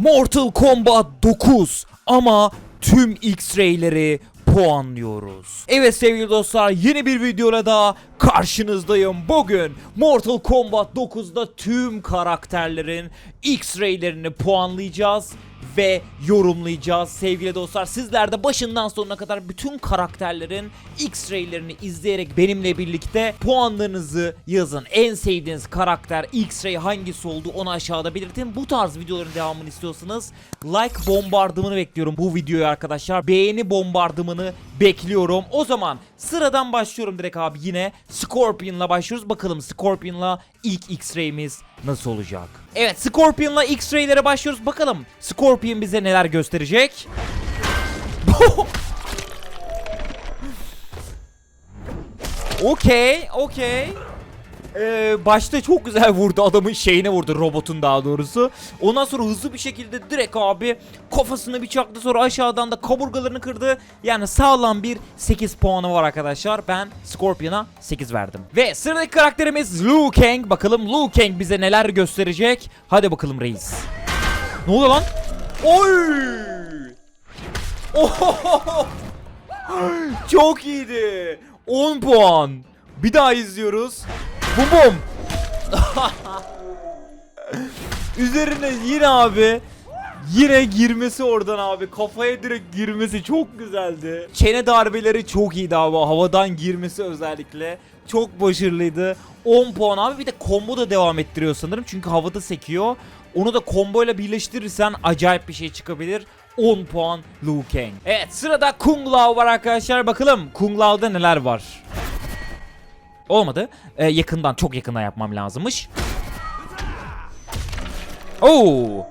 Mortal Kombat 9 ama tüm X-Ray'leri puanlıyoruz. Evet sevgili dostlar yeni bir videoyla daha karşınızdayım. Bugün Mortal Kombat 9'da tüm karakterlerin X-Ray'lerini puanlayacağız ve yorumlayacağız sevgili dostlar. Sizler de başından sonuna kadar bütün karakterlerin X-Ray'lerini izleyerek benimle birlikte puanlarınızı yazın. En sevdiğiniz karakter X-Ray hangisi oldu onu aşağıda belirtin. Bu tarz videoların devamını istiyorsanız like bombardımını bekliyorum bu videoyu arkadaşlar. Beğeni bombardımını bekliyorum. O zaman sıradan başlıyorum direkt abi yine Scorpion'la başlıyoruz. Bakalım Scorpion'la ilk X-Ray'miz nasıl olacak? Evet Scorpion'la X-Ray'lere başlıyoruz. Bakalım Scorpion bize neler gösterecek? Okey, okey. Ee, başta çok güzel vurdu adamın şeyine vurdu robotun daha doğrusu. Ondan sonra hızlı bir şekilde direkt abi kafasını bir çaktı sonra aşağıdan da kaburgalarını kırdı. Yani sağlam bir 8 puanı var arkadaşlar. Ben Scorpion'a 8 verdim. Ve sıradaki karakterimiz Liu Kang. Bakalım Liu Kang bize neler gösterecek. Hadi bakalım reis. Ne oluyor lan? Oy! Ohohoho! Çok iyiydi. 10 puan. Bir daha izliyoruz. Bum bum. Üzerine yine abi. Yine girmesi oradan abi. Kafaya direkt girmesi çok güzeldi. Çene darbeleri çok iyiydi abi. Havadan girmesi özellikle. Çok başarılıydı. 10 puan abi. Bir de combo da devam ettiriyor sanırım. Çünkü havada sekiyor. Onu da combo ile birleştirirsen acayip bir şey çıkabilir. 10 puan Liu Kang. Evet sırada Kung Lao var arkadaşlar. Bakalım Kung Lao'da neler var. Olmadı. Ee, yakından çok yakından yapmam lazımmış. Oo.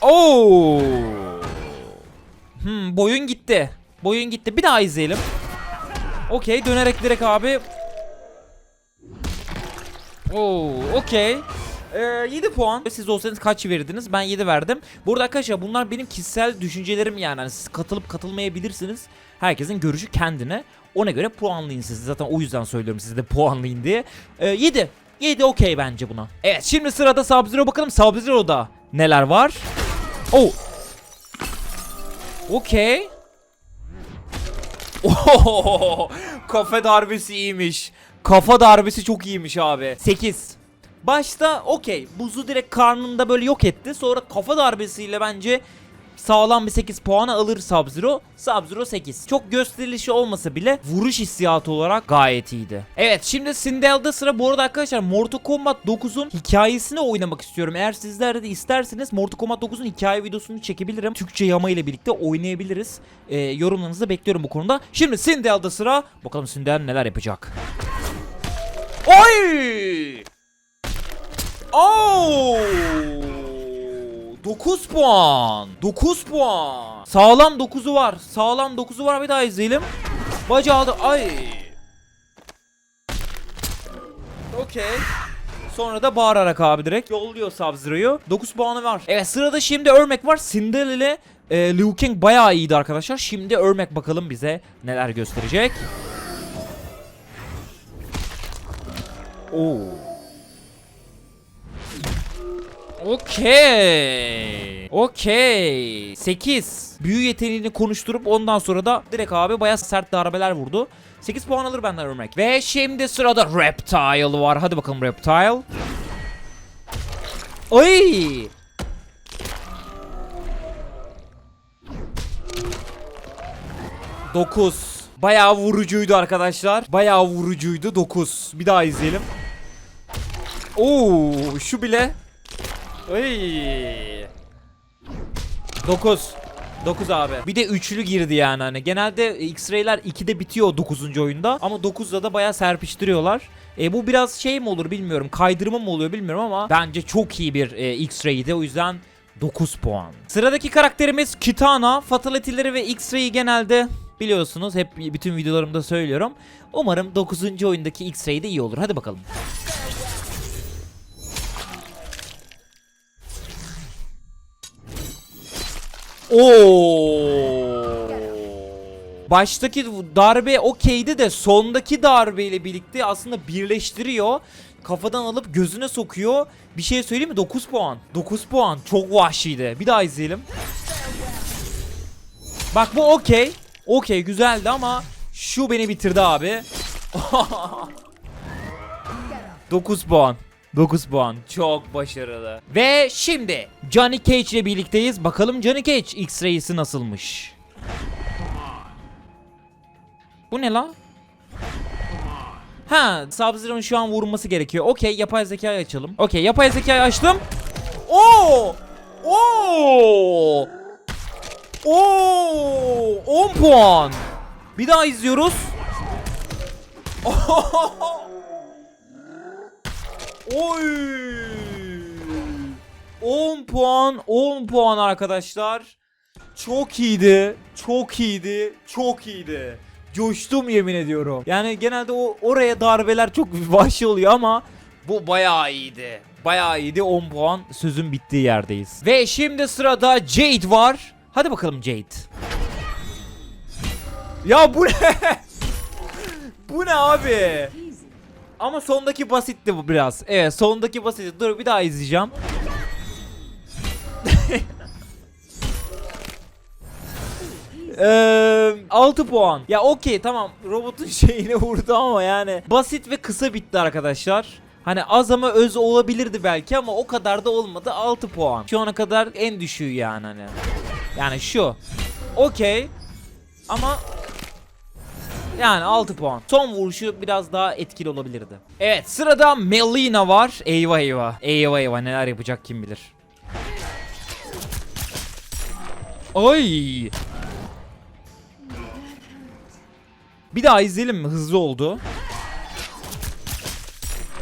Oo. Hmm, boyun gitti. Boyun gitti. Bir daha izleyelim. Okey dönerek direkt abi. Oo, okey. Ee, 7 puan. Siz olsanız kaç verirdiniz? Ben 7 verdim. Burada arkadaşlar bunlar benim kişisel düşüncelerim yani. Hani siz katılıp katılmayabilirsiniz. Herkesin görüşü kendine. Ona göre puanlayın siz. Zaten o yüzden söylüyorum size de puanlayın diye. Ee, 7. 7 okey bence buna. Evet şimdi sırada Sub-Zero bakalım. Sub-Zero'da neler var? Oh. Okey. Ohohoho. Kafa darbesi iyiymiş. Kafa darbesi çok iyiymiş abi. 8. Başta okey. Buzu direkt karnında böyle yok etti. Sonra kafa darbesiyle bence sağlam bir 8 puanı alır Sub-Zero. Sub-Zero 8. Çok gösterilişi olmasa bile vuruş hissiyatı olarak gayet iyiydi. Evet şimdi Sindel'de sıra bu arada arkadaşlar Mortal Kombat 9'un hikayesini oynamak istiyorum. Eğer sizler de isterseniz Mortal Kombat 9'un hikaye videosunu çekebilirim. Türkçe yama ile birlikte oynayabiliriz. Ee, yorumlarınızı bekliyorum bu konuda. Şimdi Sindel'de sıra. Bakalım Sindel neler yapacak. Oy! Oo! 9 puan. 9 puan. Sağlam 9'u var. Sağlam 9'u var. Bir daha izleyelim. Bacağı da ay. Okey. Sonra da bağırarak abi direkt yolluyor Sub-Zero'yu. 9 puanı var. Evet sırada şimdi Örmek var. Sindel ile e, Liu Kang bayağı iyiydi arkadaşlar. Şimdi Örmek bakalım bize neler gösterecek. Oo. Okey. Okey. 8. Büyü yeteneğini konuşturup ondan sonra da direkt abi bayağı sert darbeler vurdu. 8 puan alır benden örnek. Ve şimdi sırada Reptile var. Hadi bakalım Reptile. Ay! Dokuz. Bayağı vurucuydu arkadaşlar. Bayağı vurucuydu. 9. Bir daha izleyelim. Oo, şu bile. Ay. 9. 9 abi. Bir de üçlü girdi yani hani. Genelde X-Ray'ler 2'de bitiyor 9. oyunda ama 9'da da bayağı serpiştiriyorlar. E, bu biraz şey mi olur bilmiyorum. Kaydırma mı oluyor bilmiyorum ama bence çok iyi bir e, X-Ray'di. O yüzden 9 puan. Sıradaki karakterimiz Kitana. Fatality'leri ve X-Ray'i genelde biliyorsunuz. Hep bütün videolarımda söylüyorum. Umarım 9. oyundaki X-Ray de iyi olur. Hadi bakalım. Oo. Baştaki darbe okeydi de sondaki darbeyle birlikte aslında birleştiriyor. kafadan alıp gözüne sokuyor. Bir şey söyleyeyim mi? 9 puan. 9 puan. Çok vahşiydi. Bir daha izleyelim. Bak bu okey. Okey güzeldi ama şu beni bitirdi abi. 9 puan. 9 puan. Çok başarılı. Ve şimdi Johnny Cage ile birlikteyiz. Bakalım Johnny Cage X-Ray'si nasılmış? Bu ne la? Ha, Sub-Zero'nun şu an vurulması gerekiyor. Okey, yapay zekayı açalım. Okey, yapay zekayı açtım. Oo! Oo! Oo! 10 puan. Bir daha izliyoruz. Oy! 10 puan, 10 puan arkadaşlar. Çok iyiydi. Çok iyiydi. Çok iyiydi. Coştum yemin ediyorum. Yani genelde o oraya darbeler çok vahşi oluyor ama bu bayağı iyiydi. Bayağı iyiydi. 10 puan sözün bittiği yerdeyiz. Ve şimdi sırada Jade var. Hadi bakalım Jade. Ya bu ne? bu ne abi? Ama sondaki basitti bu biraz. Evet sondaki basitti. Dur bir daha izleyeceğim. Eee 6 puan. Ya okey tamam robotun şeyine vurdu ama yani basit ve kısa bitti arkadaşlar. Hani az ama öz olabilirdi belki ama o kadar da olmadı 6 puan. Şu ana kadar en düşüğü yani hani. Yani şu. Okey. Ama yani 6 puan. Son vuruşu biraz daha etkili olabilirdi. Evet sırada Melina var. Eyvah eyvah. Eyvah eyvah neler yapacak kim bilir. Ay. Bir daha izleyelim mi? Hızlı oldu.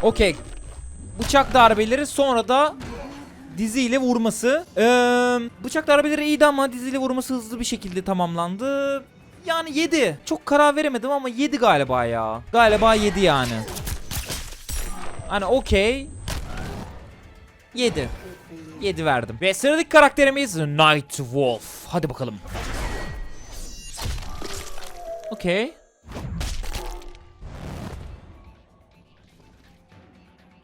Okey. Bıçak darbeleri sonra da diziyle vurması. Ee, bıçak darbeleri iyiydi ama diziyle vurması hızlı bir şekilde tamamlandı. Yani 7. Çok karar veremedim ama 7 galiba ya. Galiba 7 yani. Hani okey. 7. 7 verdim. Ve sıradaki karakterimiz Night Wolf. Hadi bakalım. Okey.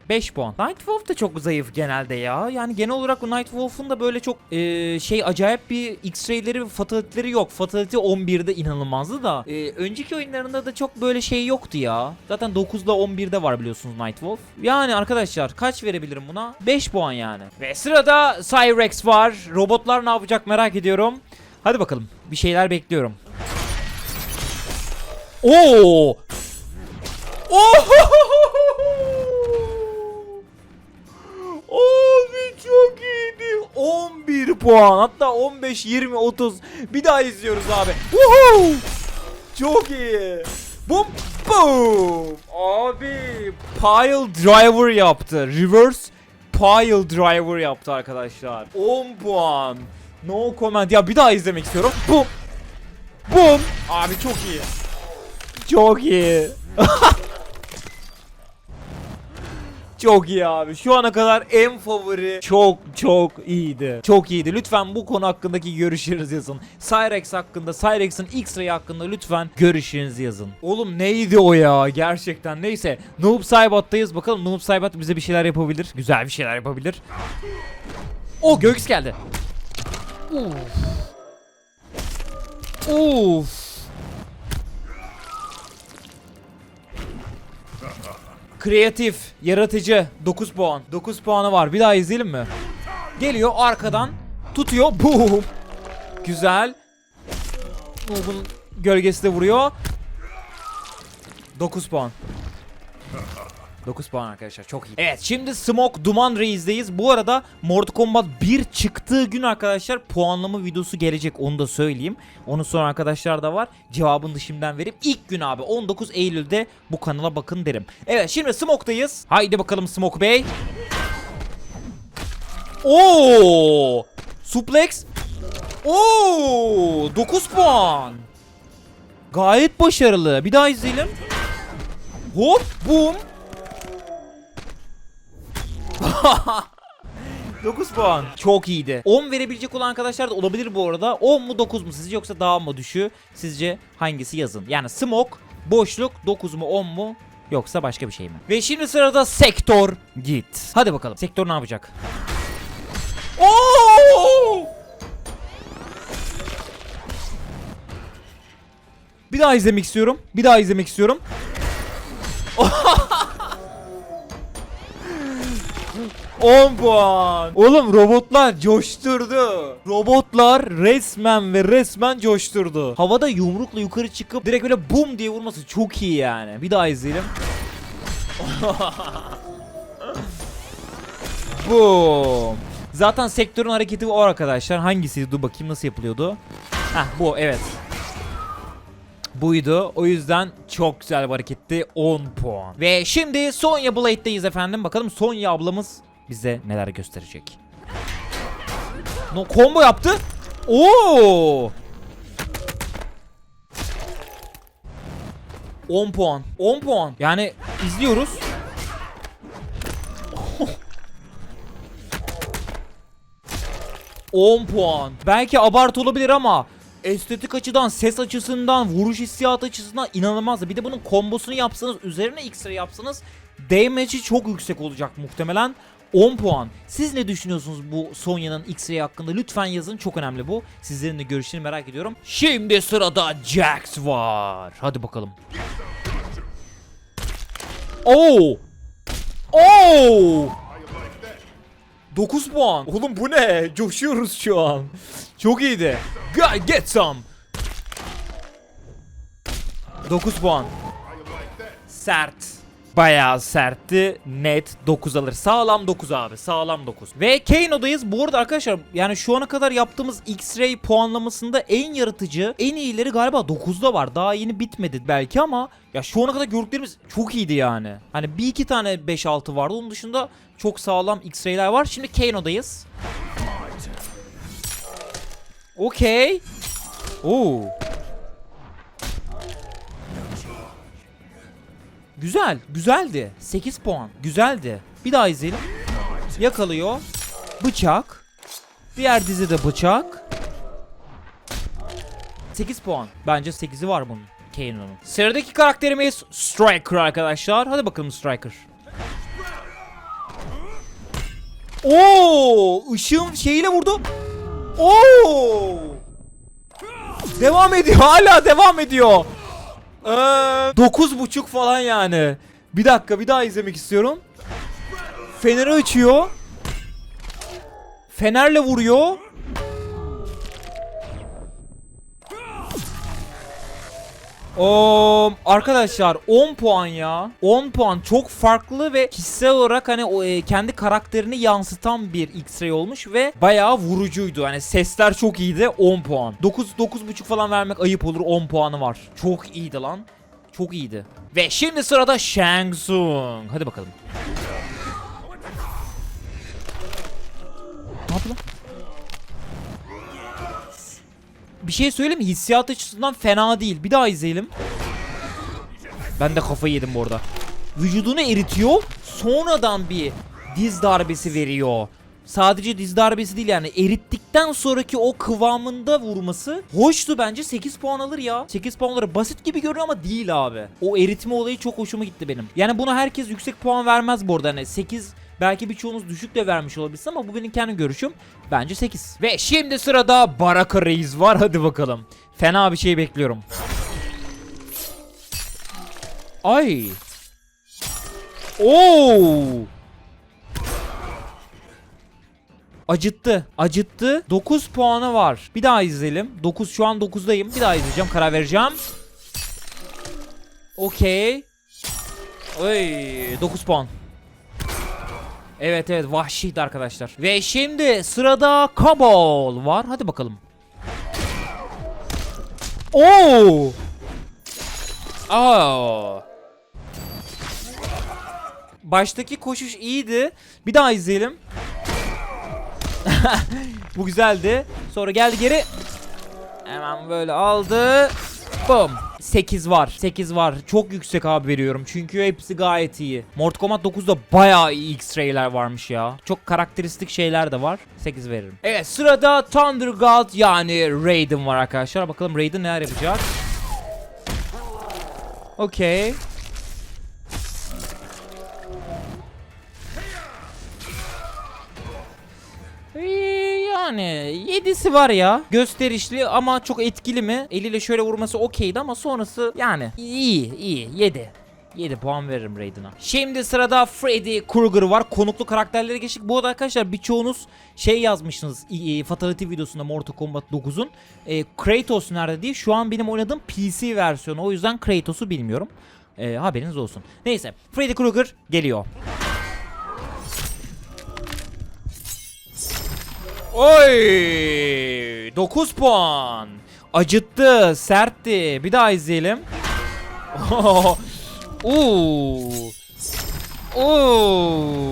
5 puan. Night Wolf da çok zayıf genelde ya. Yani genel olarak Night Wolf'un da böyle çok eee, şey acayip bir X-ray'leri fatality'leri yok. Fatality 11'de inanılmazdı da. Eee, önceki oyunlarında da çok böyle şey yoktu ya. Zaten 9'da 11'de var biliyorsunuz Night Wolf. Yani arkadaşlar kaç verebilirim buna? 5 puan yani. Ve sırada Cyrex var. Robotlar ne yapacak merak ediyorum. Hadi bakalım. Bir şeyler bekliyorum. Oo! Abi puan. Hatta 15, 20, 30. Bir daha izliyoruz abi. Woohoo! Çok iyi. Bum boom. Abi pile driver yaptı. Reverse pile driver yaptı arkadaşlar. 10 puan. No comment. Ya bir daha izlemek istiyorum. Bum. Bum. Abi çok iyi. Çok iyi. Çok iyi abi. Şu ana kadar en favori çok çok iyiydi. Çok iyiydi. Lütfen bu konu hakkındaki görüşlerinizi yazın. Cyrex hakkında, Cyrex'in X-Ray hakkında lütfen görüşlerinizi yazın. Oğlum neydi o ya? Gerçekten. Neyse. Noob Saibot'tayız. Bakalım Noob Saibot bize bir şeyler yapabilir. Güzel bir şeyler yapabilir. O Göks geldi. Uf. Uf. Kreatif, yaratıcı 9 puan. 9 puanı var. Bir daha izleyelim mi? Geliyor arkadan tutuyor. Boom. Güzel. Noob'un gölgesi de vuruyor. 9 puan. 9 puan arkadaşlar çok iyi. Evet şimdi Smoke Duman Reis'deyiz. Bu arada Mortal Kombat 1 çıktığı gün arkadaşlar puanlama videosu gelecek onu da söyleyeyim. Onu sonra arkadaşlar da var. Cevabını da şimdiden verip ilk gün abi 19 Eylül'de bu kanala bakın derim. Evet şimdi Smoke'dayız. Haydi bakalım Smoke Bey. Oo! Suplex. Oo! 9 puan. Gayet başarılı. Bir daha izleyelim. Hop, boom. 9 puan. Çok iyiydi. 10 verebilecek olan arkadaşlar da olabilir bu arada. 10 mu 9 mu sizce yoksa daha mı düşüyor? Sizce hangisi yazın? Yani smoke, boşluk 9 mu 10 mu? Yoksa başka bir şey mi? Ve şimdi sırada sektör git. Hadi bakalım. Sektör ne yapacak? Oo! Bir daha izlemek istiyorum. Bir daha izlemek istiyorum. 10 puan. Oğlum robotlar coşturdu. Robotlar resmen ve resmen coşturdu. Havada yumrukla yukarı çıkıp direkt böyle bum diye vurması çok iyi yani. Bir daha izleyelim. Boom. Zaten sektörün hareketi o arkadaşlar. Hangisiydi? Dur bakayım nasıl yapılıyordu. Heh bu evet. Buydu. O yüzden çok güzel bir hareketti. 10 puan. Ve şimdi Sonya Blade'deyiz efendim. Bakalım Sonya ablamız bize neler gösterecek. No combo yaptı. Oo! 10 puan. 10 puan. Yani izliyoruz. ...10 puan. Belki abartı olabilir ama... ...estetik açıdan, ses açısından, vuruş hissiyatı açısından inanılmaz. Bir de bunun kombosunu yapsanız, üzerine X-ray yapsanız... ...damage'i çok yüksek olacak muhtemelen. 10 puan. Siz ne düşünüyorsunuz bu Sonya'nın X-Ray hakkında? Lütfen yazın. Çok önemli bu. Sizlerin de görüşlerini merak ediyorum. Şimdi sırada Jax var. Hadi bakalım. Oo! Oo! 9 puan. Oğlum bu ne? Coşuyoruz şu an. Çok iyiydi. Gotta get some. 9 puan. Sert. Bayağı sertti. Net 9 alır. Sağlam 9 abi. Sağlam 9. Ve Kano'dayız. Bu arada arkadaşlar yani şu ana kadar yaptığımız X-Ray puanlamasında en yaratıcı, en iyileri galiba 9'da var. Daha yeni bitmedi belki ama ya şu ana kadar gördüklerimiz çok iyiydi yani. Hani bir iki tane 5-6 vardı. Onun dışında çok sağlam X-Ray'ler var. Şimdi Kano'dayız. Okey. Oo. Güzel, güzeldi. 8 puan. Güzeldi. Bir daha izleyelim. Yakalıyor. Bıçak. Diğer dizide bıçak. 8 puan. Bence 8'i var bunun. Kano'nun. Sıradaki karakterimiz Striker arkadaşlar. Hadi bakalım Striker. Oo! Işığın şeyiyle vurdu. Oo! Devam ediyor. Hala devam ediyor. Ee, dokuz buçuk falan yani. Bir dakika bir daha izlemek istiyorum. Feneri açıyor. Fenerle vuruyor. Oo, arkadaşlar 10 puan ya. 10 puan çok farklı ve kişisel olarak hani o, e, kendi karakterini yansıtan bir X-ray olmuş ve bayağı vurucuydu. Hani sesler çok iyiydi 10 puan. 9 9.5 falan vermek ayıp olur 10 puanı var. Çok iyiydi lan. Çok iyiydi. Ve şimdi sırada Shang Tsung. Hadi bakalım. Ne yapıyor lan? Bir şey söyleyeyim mi? Hissiyat açısından fena değil. Bir daha izleyelim. Ben de kafayı yedim bu arada. Vücudunu eritiyor. Sonradan bir diz darbesi veriyor. Sadece diz darbesi değil yani erittikten sonraki o kıvamında vurması hoştu bence 8 puan alır ya. 8 puan alır basit gibi görünüyor ama değil abi. O eritme olayı çok hoşuma gitti benim. Yani buna herkes yüksek puan vermez bu arada hani 8 belki birçoğunuz düşük de vermiş olabilirsin ama bu benim kendi görüşüm. Bence 8. Ve şimdi sırada Baraka Reis var hadi bakalım. Fena bir şey bekliyorum. Ay. Oo. Acıttı. Acıttı. 9 puanı var. Bir daha izleyelim. 9 şu an 9'dayım. Bir daha izleyeceğim. Karar vereceğim. Okey. Oy 9 puan. Evet evet vahşiydi arkadaşlar. Ve şimdi sırada Kabul var. Hadi bakalım. Oo! Aa! Baştaki koşuş iyiydi. Bir daha izleyelim. Bu güzeldi. Sonra geldi geri. Hemen böyle aldı. Bum. 8 var. 8 var. Çok yüksek abi veriyorum. Çünkü hepsi gayet iyi. Mortal Kombat 9'da bayağı iyi X-ray'ler varmış ya. Çok karakteristik şeyler de var. 8 veririm. Evet sırada Thunder God yani Raiden var arkadaşlar. Bakalım Raiden neler yapacak. Okey. Yani 7'si var ya. Gösterişli ama çok etkili mi? Eliyle şöyle vurması okeydi ama sonrası yani iyi iyi 7. 7 puan veririm Raiden'a. Şimdi sırada Freddy Krueger var. Konuklu karakterlere geçtik. Bu arada arkadaşlar birçoğunuz şey yazmışsınız e, Fatality videosunda Mortal Kombat 9'un. E, Kratos nerede diye. Şu an benim oynadığım PC versiyonu. O yüzden Kratos'u bilmiyorum. E, haberiniz olsun. Neyse Freddy Krueger geliyor. Oy! 9 puan. Acıttı, sertti. Bir daha izleyelim. Oo. Oo.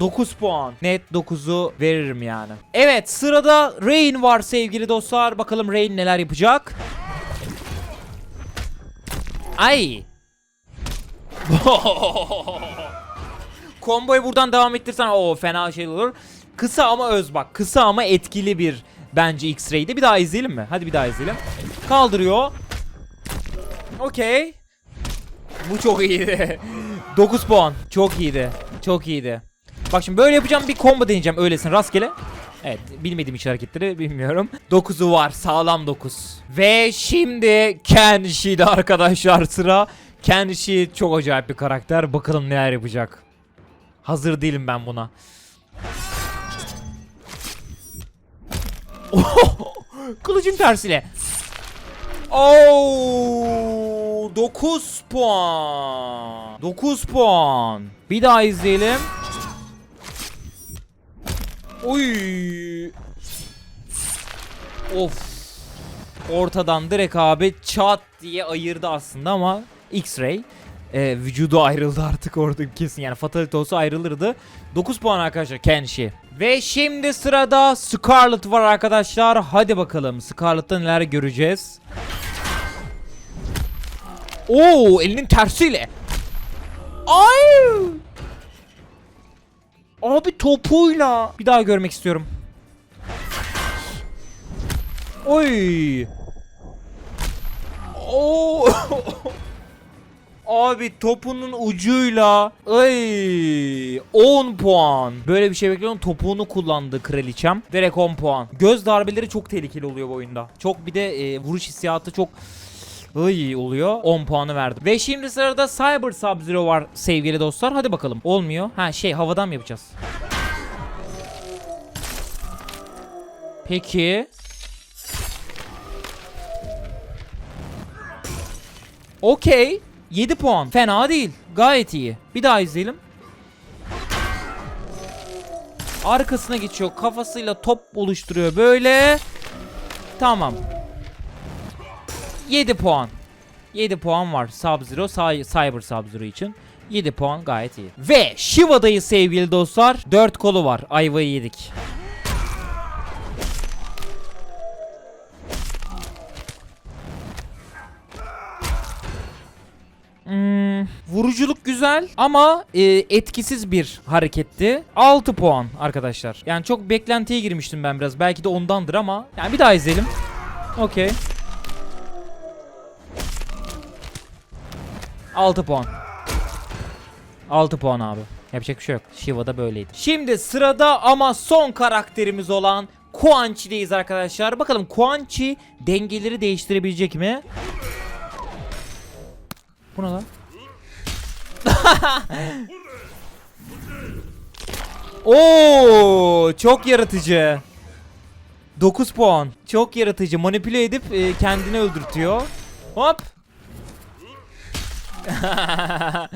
9 puan. Net 9'u veririm yani. Evet sırada Rain var sevgili dostlar. Bakalım Rain neler yapacak. Ay. Komboyu buradan devam ettirsen o fena şey olur. Kısa ama öz bak. Kısa ama etkili bir bence X-Ray'di. Bir daha izleyelim mi? Hadi bir daha izleyelim. Kaldırıyor. Okey. Bu çok iyiydi. 9 puan. Çok iyiydi. Çok iyiydi. Bak şimdi böyle yapacağım bir combo deneyeceğim öylesin rastgele. Evet bilmediğim iş hareketleri bilmiyorum. 9'u var sağlam 9. Ve şimdi Kenshi'de arkadaşlar sıra. Kenshi çok acayip bir karakter. Bakalım neler yapacak. Hazır değilim ben buna. Kılıcın tersiyle. Oo, 9 puan. 9 puan. Bir daha izleyelim. Oy. Of. Ortadan direkt abi çat diye ayırdı aslında ama X-Ray e, vücudu ayrıldı artık orada kesin yani Fatality olsa ayrılırdı. 9 puan arkadaşlar Kenshi. Ve şimdi sırada Scarlet var arkadaşlar. Hadi bakalım Scarlet'ta neler göreceğiz. Oo elinin tersiyle. Ay! Abi topuyla. Bir daha görmek istiyorum. Oy. Oo. Abi topunun ucuyla ay 10 puan. Böyle bir şey bekliyorum. Topuğunu kullandı kraliçem. Direkt 10 puan. Göz darbeleri çok tehlikeli oluyor bu oyunda. Çok bir de e, vuruş hissiyatı çok iyi oluyor. 10 puanı verdim. Ve şimdi sırada Cyber Sub-Zero var sevgili dostlar. Hadi bakalım. Olmuyor. Ha şey havadan mı yapacağız? Peki. Okey. 7 puan. Fena değil. Gayet iyi. Bir daha izleyelim. Arkasına geçiyor. Kafasıyla top oluşturuyor böyle. Tamam. 7 puan. 7 puan var Sub-Zero, Cy- Cyber Sub-Zero için. 7 puan gayet iyi. Ve Shiva'dayız sevgili dostlar. 4 kolu var. Ayvayı yedik. Hmm, vuruculuk güzel ama e, etkisiz bir hareketti. 6 puan arkadaşlar. Yani çok beklentiye girmiştim ben biraz. Belki de ondandır ama. Yani bir daha izleyelim. Okey. 6 puan. 6 puan abi. Yapacak bir şey yok. Shiva'da böyleydi. Şimdi sırada ama son karakterimiz olan Quan Chi'deyiz arkadaşlar. Bakalım Quan Chi dengeleri değiştirebilecek mi? Bu ne lan? Oo, çok yaratıcı. 9 puan. Çok yaratıcı. Manipüle edip e, kendini öldürtüyor. Hop.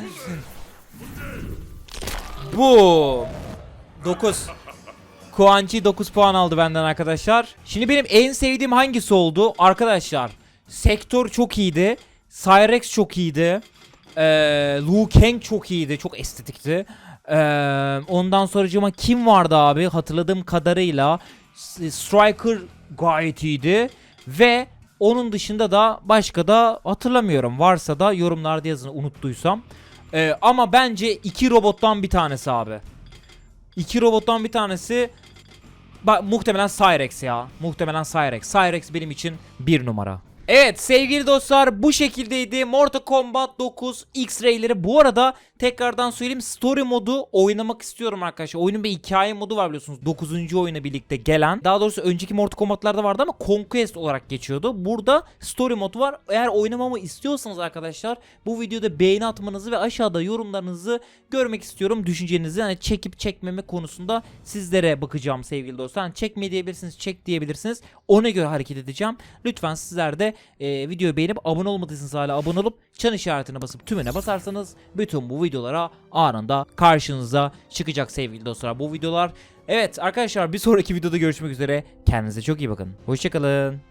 Bu 9. Kuanchi 9 puan aldı benden arkadaşlar. Şimdi benim en sevdiğim hangisi oldu? Arkadaşlar Sektör çok iyiydi. Cyrex çok iyiydi. Ee, Liu Kang çok iyiydi. Çok estetikti. Ee, ondan sonracıma kim vardı abi? Hatırladığım kadarıyla Striker gayet iyiydi. Ve onun dışında da başka da hatırlamıyorum. Varsa da yorumlarda yazın unuttuysam. Ee, ama bence iki robottan bir tanesi abi. İki robottan bir tanesi Ba- muhtemelen Cyrex ya. Muhtemelen Cyrex. Cyrex benim için bir numara. Evet sevgili dostlar bu şekildeydi Mortal Kombat 9 X-Ray'leri. Bu arada tekrardan söyleyeyim story modu oynamak istiyorum arkadaşlar. Oyunun bir hikaye modu var biliyorsunuz 9. oyuna birlikte gelen. Daha doğrusu önceki Mortal Kombat'larda vardı ama Conquest olarak geçiyordu. Burada story modu var. Eğer oynamamı istiyorsanız arkadaşlar bu videoda beğeni atmanızı ve aşağıda yorumlarınızı görmek istiyorum. Düşüncenizi hani çekip çekmeme konusunda sizlere bakacağım sevgili dostlar. Hani çekme diyebilirsiniz, çek diyebilirsiniz. Ona göre hareket edeceğim. Lütfen sizler de e, videoyu beğenip abone olmadıysanız hala abone olup çan işaretine basıp tümüne basarsanız bütün bu videolara anında karşınıza çıkacak sevgili dostlar. Bu videolar Evet arkadaşlar bir sonraki videoda görüşmek üzere. Kendinize çok iyi bakın. Hoşçakalın.